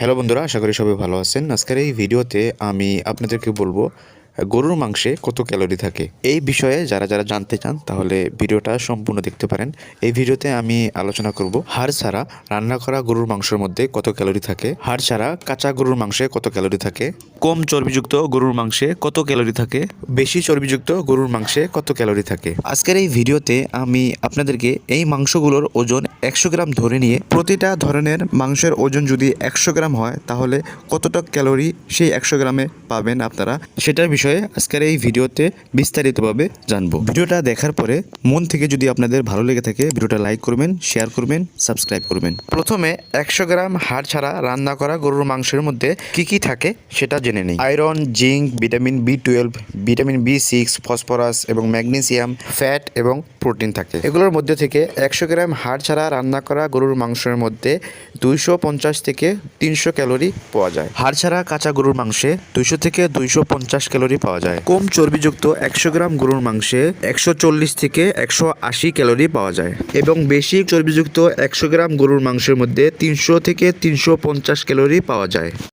Hello বন্ধুরা, আশা করি সবাই ভালো আছেন। আজকের এই ভিডিওতে আমি আপনাদেরকে বলব, গরুর মাংসে কত ক্যালোরি থাকে। এই বিষয়ে যারা যারা জানতে চান, তাহলে ভিডিওটা সম্পূর্ণ দেখতে পারেন। এই ভিডিওতে আমি আলোচনা করব, হাড় ছাড়া রান্না করা গরুর মাংসের মধ্যে কত ক্যালোরি থাকে, হাড় ছাড়া কাঁচা গরুর মাংসে কত ক্যালোরি থাকে, কম চর্বিযুক্ত গরুর মাংসে কত ক্যালোরি থাকে, বেশি চর্বিযুক্ত গরুর মাংসে কত ক্যালোরি থাকে। আজকের এই ভিডিওতে আমি আপনাদেরকে এই মাংসগুলোর ওজন একশো গ্রাম ধরে নিয়ে প্রতিটা ধরনের মাংসের ওজন যদি একশো গ্রাম হয়, তাহলে কতটা ক্যালোরি সেই একশো গ্রামে পাবেন আপনারা? সেটার বিষয়ে আজকের এই ভিডিওতে বিস্তারিতভাবে জানব। ভিডিওটা দেখার পরে মন থেকে যদি আপনাদের ভালো লেগে থাকে, ভিডিওটা লাইক করবেন, শেয়ার করবেন, সাবস্ক্রাইব করবেন। প্রথমে একশো গ্রাম হাড় ছাড়া রান্না করা গরুর মাংসের মধ্যে কি কি থাকে সেটা জেনে নিই। Iron, zinc, vitamin B twelve, vitamin B six, phosphorus এবং ম্যাগনেসিয়াম, ফ্যাট এবং প্রোটিন থাকে। এগুলোর মধ্যে থেকে একশো গ্রাম হাড় ছাড়া রান্না করা গরুর মাংসের মধ্যে দুইশো পঞ্চাশ থেকে তিনশো ক্যালোরি পাওয়া যায়। হাড় ছাড়া কাঁচা গরুর মাংসে দুইশো থেকে দুইশো পঞ্চাশ ক্যালোরি পাওয়া যায়। কম চর্বিযুক্ত একশো গ্রাম গরুর মাংসে একশো চল্লিশ থেকে একশো আশি ক্যালোরি পাওয়া যায় এবং বেশি চর্বিযুক্ত একশো গ্রাম গরুর মাংসের মধ্যে তিনশো থেকে তিনশো পঞ্চাশ ক্যালোরি পাওয়া যায়।